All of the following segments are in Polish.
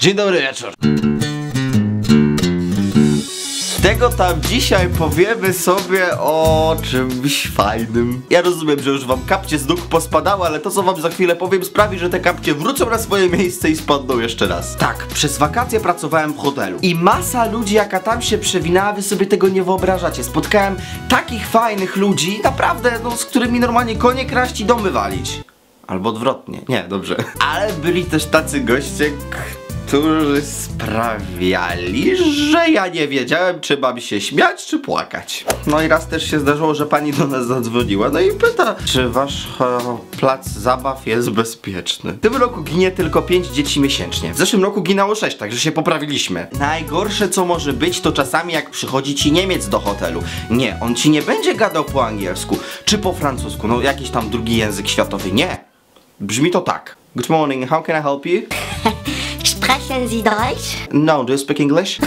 Dzień dobry wieczór. Tego tam dzisiaj powiemy sobie o czymś fajnym. Ja rozumiem, że już wam kapcie z nóg pospadały, ale to co wam za chwilę powiem sprawi, że te kapcie wrócą na swoje miejsce i spadną jeszcze raz. Tak, przez wakacje pracowałem w hotelu i masa ludzi jaka tam się przewinęła, wy sobie tego nie wyobrażacie. Spotkałem takich fajnych ludzi, naprawdę, no z którymi normalnie konie kraść i domy walić. Albo odwrotnie, nie, dobrze. Ale byli też tacy goście, którzy sprawiali, że ja nie wiedziałem, czy mam się śmiać, czy płakać. No i raz też się zdarzyło, że pani do nas zadzwoniła, no i pyta, czy wasz e, plac zabaw jest bezpieczny. W tym roku ginie tylko 5 dzieci miesięcznie. W zeszłym roku ginęło 6, także się poprawiliśmy. Najgorsze, co może być, to czasami jak przychodzi ci Niemiec do hotelu. Nie, on ci nie będzie gadał po angielsku, czy po francusku, no jakiś tam drugi język światowy. Nie. Brzmi to tak. Good morning, how can I help you? Sprechen Sie Deutsch? No, do you speak English?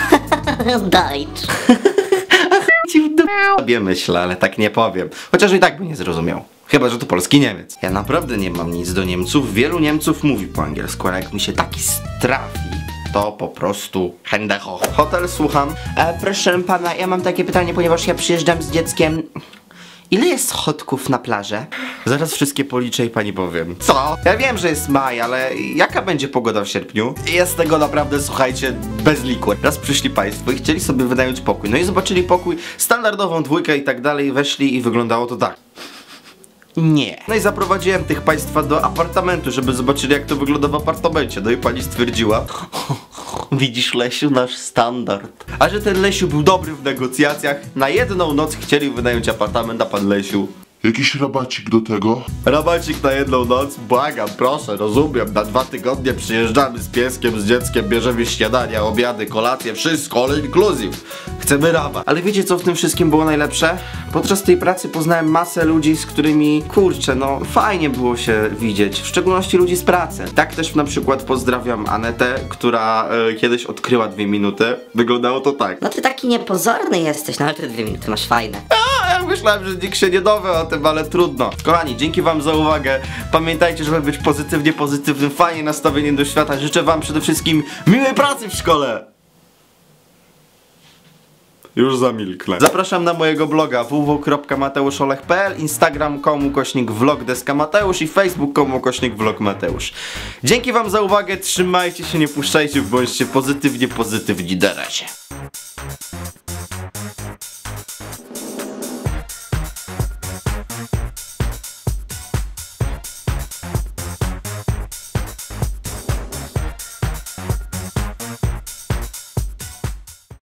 Deutsch. Ci w d***bie myślę, ale tak nie powiem. Chociaż i tak by nie zrozumiał. Chyba, że to polski Niemiec. Ja naprawdę nie mam nic do Niemców. Wielu Niemców mówi po angielsku, ale jak mi się taki strafi, to po prostu Hände hoch. Hotel, słucham. E, proszę pana, ja mam takie pytanie, ponieważ ja przyjeżdżam z dzieckiem. Ile jest schodków na plażę? Zaraz wszystkie policzę i pani powiem. Co? Ja wiem, że jest maj, ale jaka będzie pogoda w sierpniu? Jest tego naprawdę, słuchajcie, bez liku. Raz przyszli państwo i chcieli sobie wynająć pokój. No i zobaczyli pokój, standardową dwójkę i tak dalej, weszli i wyglądało to tak. Nie. No i zaprowadziłem tych państwa do apartamentu, żeby zobaczyli jak to wygląda w apartamencie. No i pani stwierdziła Widzisz Lesiu, nasz standard. A że ten Lesiu był dobry w negocjacjach, na jedną noc chcieli wynająć apartament, a pan Lesiu Jakiś rabacik do tego? Rabacik na jedną noc, błagam, proszę, rozumiem, na dwa tygodnie przyjeżdżamy z pieskiem, z dzieckiem, bierzemy śniadania, obiady, kolacje, wszystko, all inclusive. Chcemy rabat. Ale wiecie co w tym wszystkim było najlepsze? Podczas tej pracy poznałem masę ludzi, z którymi, kurczę, no fajnie było się widzieć, w szczególności ludzi z pracy. Tak też na przykład pozdrawiam Anetę, która e, kiedyś odkryła dwie minuty. Wyglądało to tak. No ty taki niepozorny jesteś, no ale te dwie minuty masz fajne. Myślałem, że nikt się nie dowie o tym, ale trudno. Kochani, dzięki wam za uwagę. Pamiętajcie, żeby być pozytywnie pozytywnym, fajnie nastawieniem do świata. Życzę wam przede wszystkim miłej pracy w szkole. Już zamilknę. Zapraszam na mojego bloga www.mateuszolech.pl Instagram.com kośnik vlog deska Mateusz i Facebook.com kośnik vlog Mateusz. Dzięki wam za uwagę, trzymajcie się, nie puszczajcie, bądźcie pozytywnie pozytywni, na razie.